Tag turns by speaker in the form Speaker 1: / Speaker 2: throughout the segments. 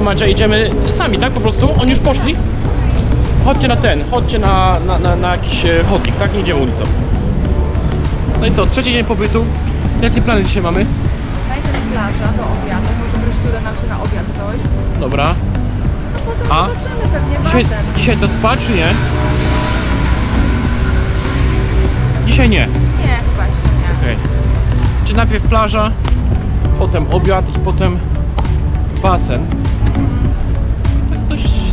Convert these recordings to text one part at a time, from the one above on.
Speaker 1: co Madzia, idziemy sami, tak? Po prostu? Oni już poszli? Chodźcie na ten, chodźcie na, na, na, na jakiś e, chodnik, tak? Nie idziemy ulicą. No i co, trzeci dzień pobytu. Jakie plany dzisiaj mamy?
Speaker 2: Najpierw plaża do obiadu, może wreszcie uda nam się na obiad dojść.
Speaker 1: Dobra.
Speaker 2: Potem
Speaker 1: A?
Speaker 2: zobaczymy pewnie
Speaker 1: Dzisiaj, dzisiaj to spać, czy nie? Dzisiaj nie.
Speaker 2: Nie, chyba jeszcze nie.
Speaker 1: Okej. Czy najpierw plaża, potem obiad i potem basen.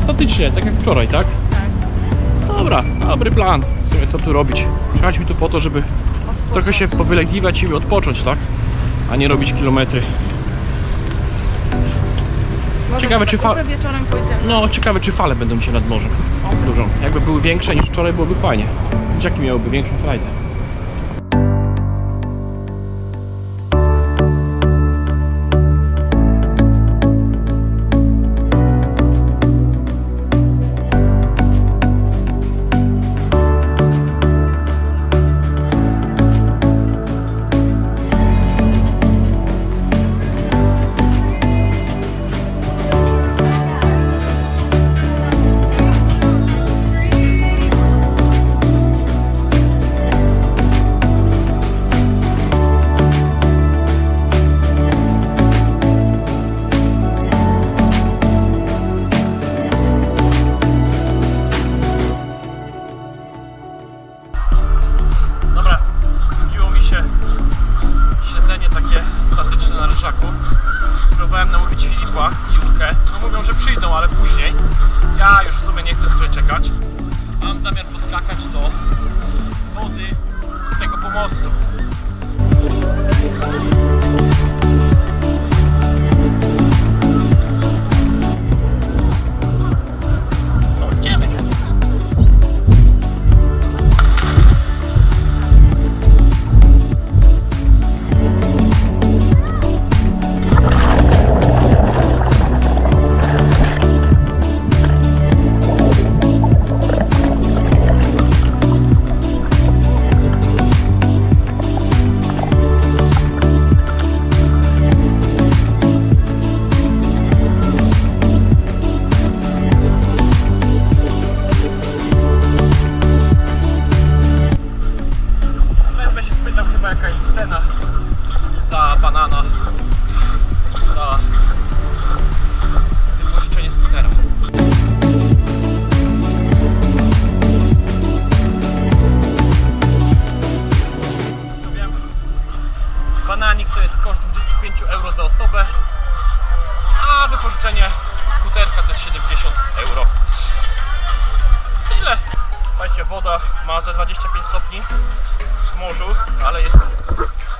Speaker 1: Tak statycznie, tak jak wczoraj, tak?
Speaker 2: Tak.
Speaker 1: Dobra, dobry plan. W sumie co tu robić? Przyjechaliśmy tu po to, żeby trochę się powylegiwać i odpocząć, tak? A nie robić kilometry.
Speaker 2: Może
Speaker 1: Ciekawe,
Speaker 2: na
Speaker 1: czy fa-
Speaker 2: zakupy wieczorem pójdziemy.
Speaker 1: No, ciekawe czy fale będą dzisiaj nad morzem. Dużo. Jakby były większe niż wczoraj, byłoby fajnie. Dzieciaki miałyby większą frajdę. Thank you. Woda ma ze 25 stopni w morzu, ale jest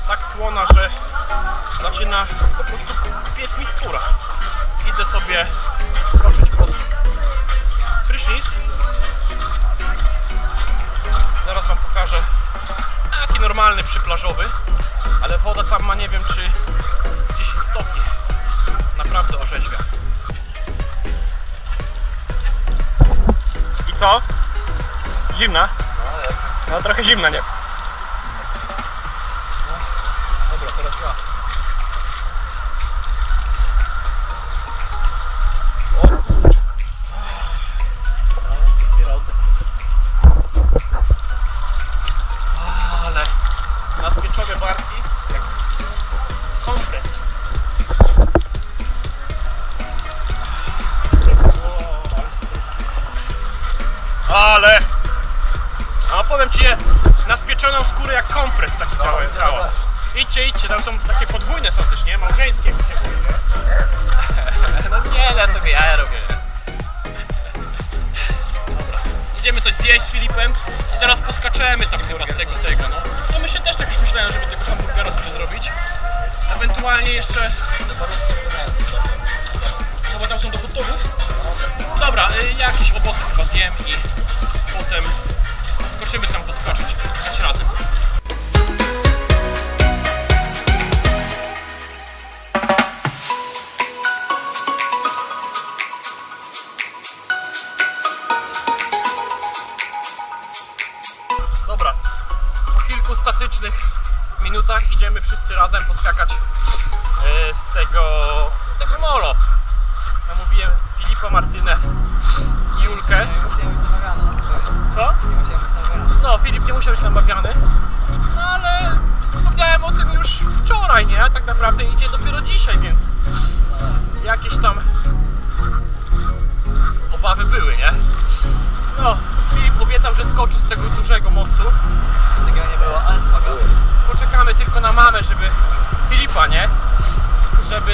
Speaker 1: tak słona, że zaczyna po prostu piec mi skóra. Idę sobie skoczyć pod prysznic. Zaraz Wam pokażę taki normalny przyplażowy, ale woda tam ma nie wiem czy 10 stopni. Naprawdę orzeźwia. I co? Zimna? No trochę zimna, nie? Ja robię. Dobra. Idziemy coś zjeść z Filipem i zaraz poskaczemy tam chyba z tego, tego, no. No my się też tak już myślałem, żeby tego hamburgera sobie zrobić. Ewentualnie jeszcze... No bo tam są do hot dogów. Dobra, y, jakieś owoce chyba zjem i potem skoczymy tam poskoczyć. Chodź razem. Statycznych minutach idziemy wszyscy razem poskakać e, z tego, z tego molo. namówiłem Filipa, Martynę i Julkę.
Speaker 3: Nie musiałem być namawiany na spokojnie.
Speaker 1: Co?
Speaker 3: Nie musiałem być namawiany.
Speaker 1: No, Filip nie musiał być namawiany, no ale wspomniałem o tym już wczoraj, nie? Tak naprawdę idzie dopiero dzisiaj, więc jakieś tam obawy były, nie? No, Filip obiecał, że skoczy z tego dużego mostu. Poczekamy tylko na mamę, żeby Filipa, nie? Żeby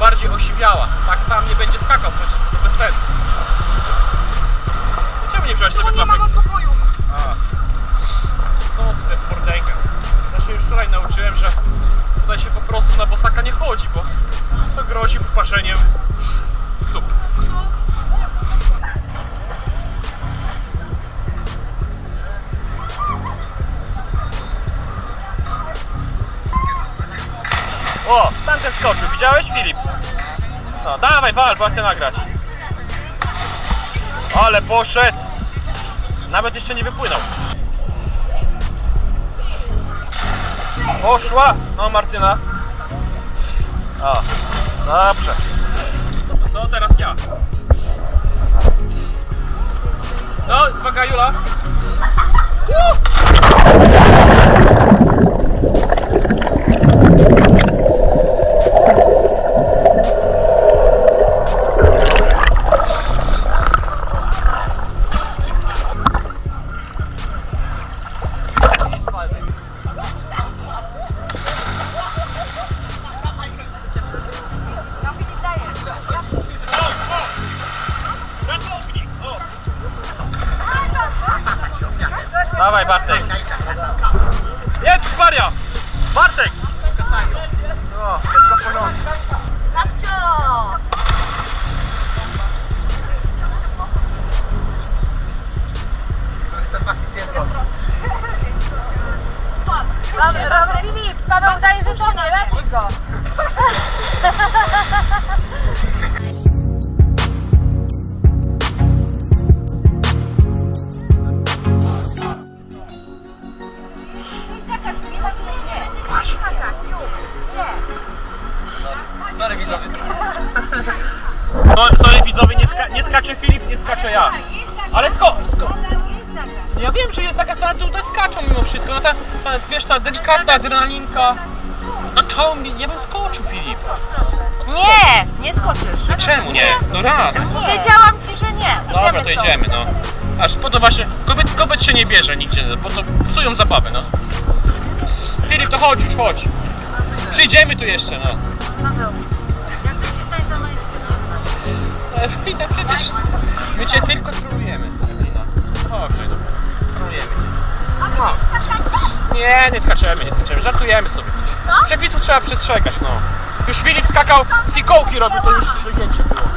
Speaker 1: bardziej osiwiała. Tak sam nie będzie skakał przecież, to bez sensu. Czemu nie wziąłeś tego
Speaker 2: nie mam odpokoju.
Speaker 1: A. Co ty, to jest sportdenka. Ja się już wczoraj nauczyłem, że tutaj się po prostu na bosaka nie chodzi, bo to grozi poparzeniem O, tamten skoczył, widziałeś Filip? No, dawaj wal, bo chcę nagrać. Ale poszedł! Nawet jeszcze nie wypłynął. Poszła! No Martyna. O, dobrze. Co teraz ja? No, uwaga Jula. Dawaj
Speaker 2: Filip, Paweł daje życzenie, leci go.
Speaker 3: Sorry widzowie.
Speaker 1: So, sorry widzowie, nie, ska nie skacze Filip, nie skaczę ja. Wiem, że jest zakaz, ale tutaj skaczą mimo wszystko. No ta, ta wiesz, ta delikatna adrenalinka. No to mi, nie bym skoczył Filip.
Speaker 2: Nie, nie skoczysz.
Speaker 1: Czemu nie? No raz.
Speaker 2: Powiedziałam ci, że nie.
Speaker 1: Dobra, to
Speaker 2: stąd.
Speaker 1: idziemy, no. Aż po to właśnie, kobiet, kobiet się nie bierze nigdzie, bo to psują zabawę, no. Filip, to chodź już, chodź. Przyjdziemy tu jeszcze, no.
Speaker 2: Paweł, jak coś się stanie, to moje
Speaker 1: E, przecież my cię tylko trolujemy. Ewelina. Chodź, no. Cię. Nie, nie skaczemy, nie skaczemy, żartujemy sobie. Przepisów trzeba przestrzegać, no. Już Filip skakał, fikołki robił, to już zdjęcie było.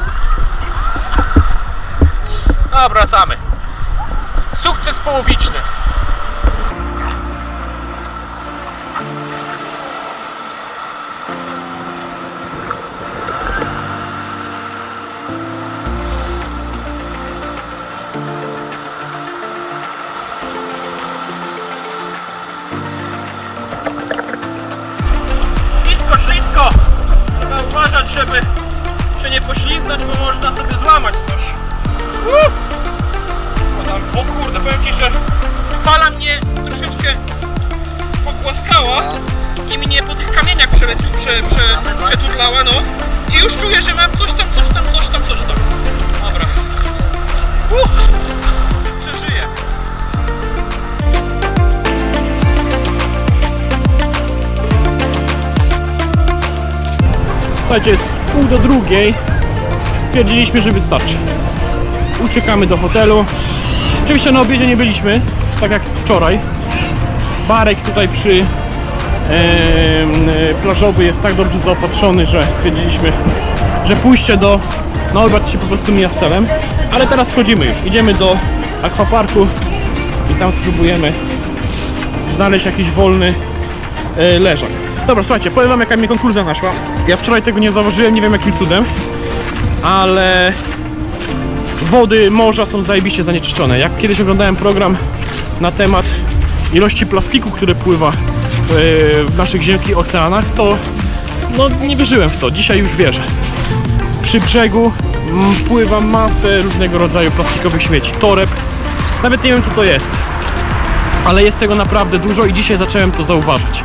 Speaker 1: No, wracamy. Sukces połowiczny. Pogłaskała i mnie po tych kamieniach prze, prze, prze, przeturlała, no. I już czuję, że mam coś tam, coś tam, coś tam, coś tam. Dobra. Uh! Przeżyję. Słuchajcie, jest pół do drugiej. Stwierdziliśmy, że wystarczy. Uciekamy do hotelu. Oczywiście na obiedzie nie byliśmy, tak jak wczoraj. Barek tutaj przy e, plażowy jest tak dobrze zaopatrzony, że stwierdziliśmy, że pójście do obiad się po prostu mija z celem. Ale teraz wchodzimy już. Idziemy do akwaparku i tam spróbujemy znaleźć jakiś wolny e, leżak. Dobra, słuchajcie, powiem wam jaka mnie konkluzja naszła. Ja wczoraj tego nie zauważyłem, nie wiem jakim cudem, ale wody morza są zajebiście zanieczyszczone. Jak kiedyś oglądałem program na temat ilości plastiku, które pływa w, w naszych ziemskich oceanach, to no nie wierzyłem w to. Dzisiaj już wierzę. Przy brzegu mm, pływa masę różnego rodzaju plastikowych śmieci, toreb. Nawet nie wiem co to jest. Ale jest tego naprawdę dużo i dzisiaj zacząłem to zauważyć.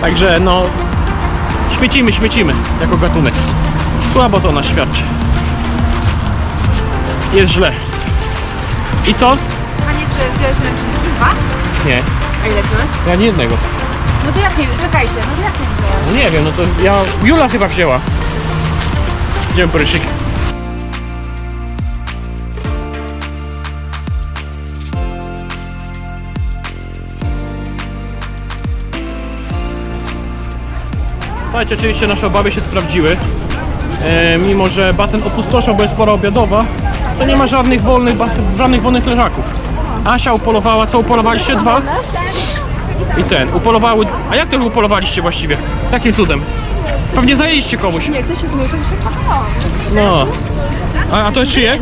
Speaker 1: Także no, śmiecimy, śmiecimy jako gatunek. Słabo to nas świadczy. Jest źle. I co?
Speaker 2: Panie, czy wziąłeś ręczniki? Dwa?
Speaker 1: Nie,
Speaker 2: A ile wziąłeś?
Speaker 1: ja nie jednego.
Speaker 2: No to jak nie czekajcie, no to jak nie wziąłeś?
Speaker 1: No nie wiem, no to ja. Jula chyba wzięła. Idziemy po ryszyki. Słuchajcie, oczywiście nasze obawy się sprawdziły. E, mimo, że basen opustoszał, bo jest pora obiadowa, to nie ma żadnych wolnych, żadnych wolnych leżaków. Asia upolowała, co upolowaliście? Dwa? I ten, upolowały. A jak to upolowaliście właściwie? Jakim cudem? Pewnie zajęliście komuś.
Speaker 2: Nie, ktoś się zmusił się.
Speaker 1: No. A, a to jest czyje?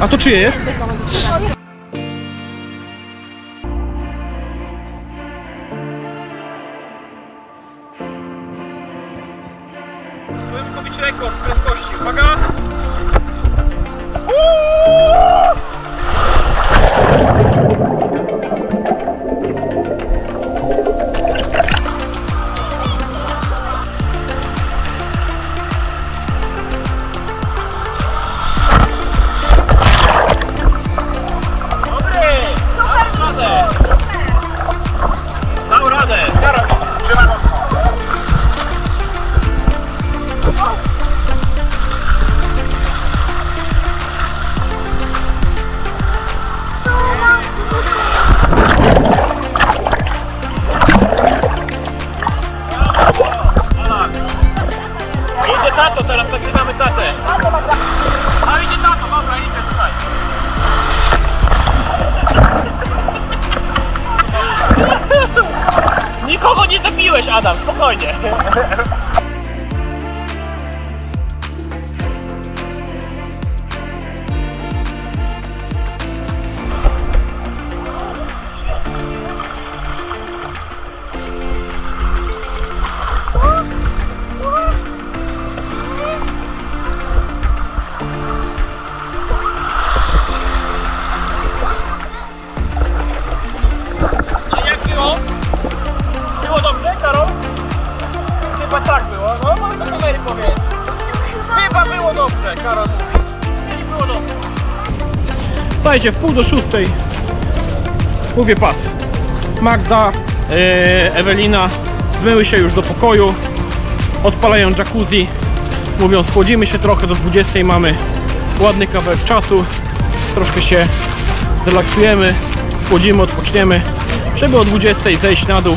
Speaker 1: A to czyje jest? Spróbujemy kupić rekord prędkości. Uwaga! Teraz nagrywamy tatę. A idzie tato, dobra, idzie tutaj. Nikogo nie zabiłeś, Adam, spokojnie. Słuchajcie, w pół do szóstej. Mówię pas. Magda, e, Ewelina zmyły się już do pokoju. Odpalają jacuzzi. Mówią, schłodzimy się trochę, do 20 mamy ładny kawałek czasu. Troszkę się zrelaksujemy, schłodzimy, odpoczniemy, żeby o 20 zejść na dół,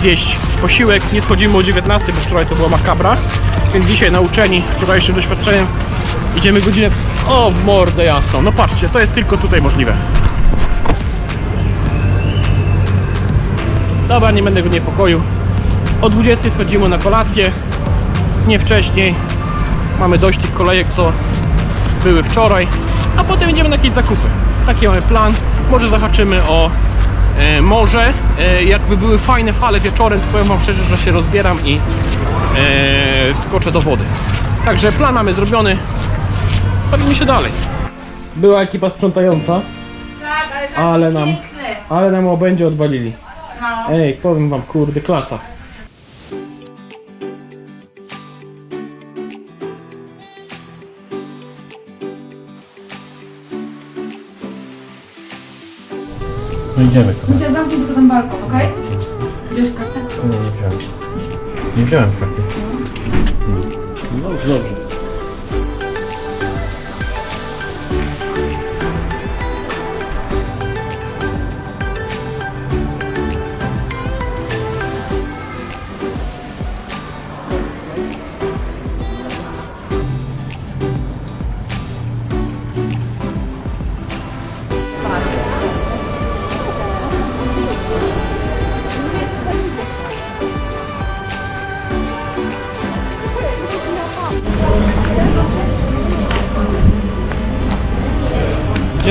Speaker 1: zjeść posiłek. Nie schodzimy o 19, bo wczoraj to była makabra, więc dzisiaj nauczeni wczorajszym doświadczeniem idziemy godzinę... O, mordę jasną. No patrzcie, to jest tylko tutaj możliwe. Dobra, nie będę go niepokoił. O 20 schodzimy na kolację, nie wcześniej. Mamy dość tych kolejek, co były wczoraj, a potem idziemy na jakieś zakupy. Taki mamy plan. Może zahaczymy o e, morze. E, jakby były fajne fale wieczorem, to powiem Wam szczerze, że się rozbieram i e, wskoczę do wody. Także plan mamy zrobiony. Bawimy się dalej. Była ekipa sprzątająca,
Speaker 2: Tak, ale
Speaker 1: Ale nam-
Speaker 2: piękny.
Speaker 1: ale nam obędzie odwalili.
Speaker 2: No.
Speaker 1: Ej, powiem Wam, kurde, klasa. No idziemy.
Speaker 2: Gdzie zamknij tylko ten balkon, okej? Gdzieś kartę?
Speaker 1: Nie, nie wziąłem. Nie wziąłem karty. No dobrze,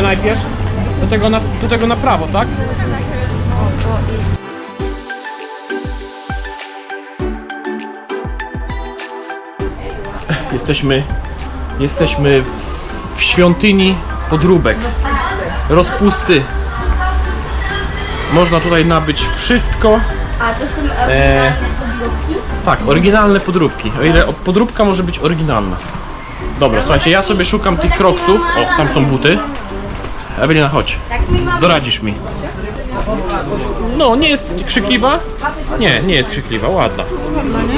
Speaker 1: najpierw? Do tego na, do tego na prawo, tak? Jesteśmy Jesteśmy w świątyni podróbek. Rozpusty. Można tutaj nabyć wszystko.
Speaker 2: A to są
Speaker 1: Eee,
Speaker 2: podróbki?
Speaker 1: tak, oryginalne podróbki. O ile podróbka może być oryginalna. Dobra, słuchajcie, ja sobie szukam tych kroksów. O, tam są buty. Ewelina, chodź.
Speaker 2: Tak.
Speaker 1: Doradzisz mi. No, nie jest krzykliwa? Nie, nie jest krzykliwa, ładna.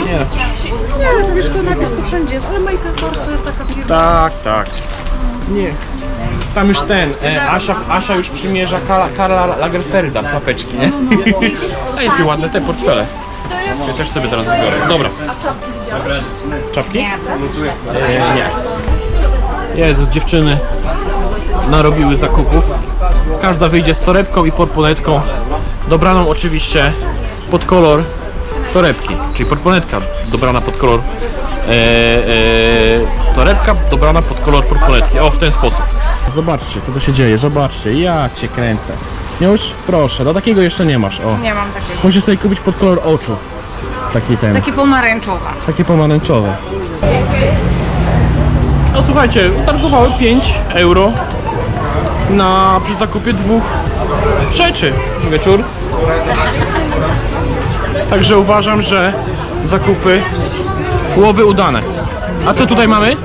Speaker 1: Nie.
Speaker 4: Nie, ale to wiesz, to napis tu wszędzie jest, ale Michael Kors to jest taka firma.
Speaker 1: Tak, tak. Nie. Tam już ten, e, Asia, Asia już przymierza Karla, Karla Lagerfelda czapeczki, nie? Ej, jakie ładne te portfele. Ja też sobie teraz wybiorę. Dobra. Czapki? Nie, e, nie. Jezus, dziewczyny narobiły zakupów. Każda wyjdzie z torebką i portmonetką. Dobraną oczywiście pod kolor torebki, czyli portmonetka dobrana pod kolor e, e, torebka dobrana pod kolor portmonetki. O, w ten sposób. Zobaczcie, co to się dzieje, zobaczcie, ja cię kręcę. Już? Proszę, do takiego jeszcze nie masz, o.
Speaker 4: Nie mam takiego.
Speaker 1: Musisz sobie kupić pod kolor oczu. Taki ten,
Speaker 4: Takie pomarańczowa.
Speaker 1: takie pomarańczowe. No słuchajcie, utargowały 5 euro na przy zakupie dwóch rzeczy. Wieczór. Także uważam, że zakupy łowy udane. A co tutaj mamy?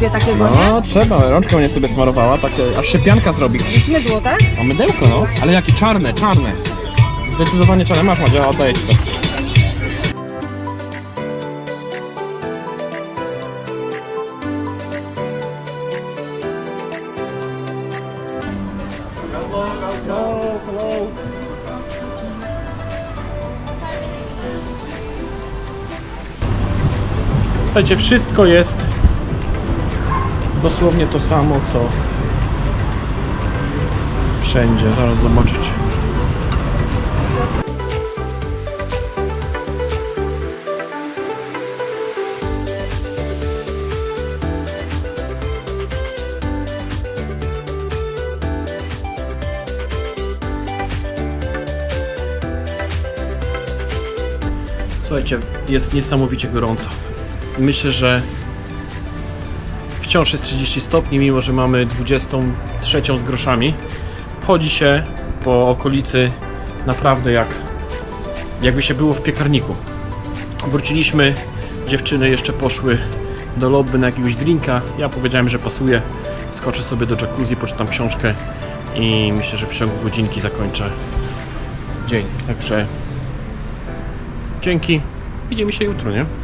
Speaker 2: kupię takiego, nie?
Speaker 1: No trzeba, rączką mnie sobie smarowała, tak aż się pianka zrobi.
Speaker 2: Mydło, tak?
Speaker 1: A mydełko no, ale jakie czarne, czarne. Zdecydowanie czarne. Masz Madzia, oddaję ci to. Słuchajcie, wszystko jest dosłownie to samo, co wszędzie. Zaraz zobaczycie. Słuchajcie, jest niesamowicie gorąco. Myślę, że wciąż jest 30 stopni, mimo że mamy 23 z groszami. Chodzi się po okolicy naprawdę jak jakby się było w piekarniku. Wróciliśmy, dziewczyny jeszcze poszły do lobby na jakiegoś drinka. Ja powiedziałem, że pasuje. Skoczę sobie do jacuzzi, poczytam książkę i myślę, że w ciągu godzinki zakończę dzień. Także dzięki. Widzimy się jutro, nie?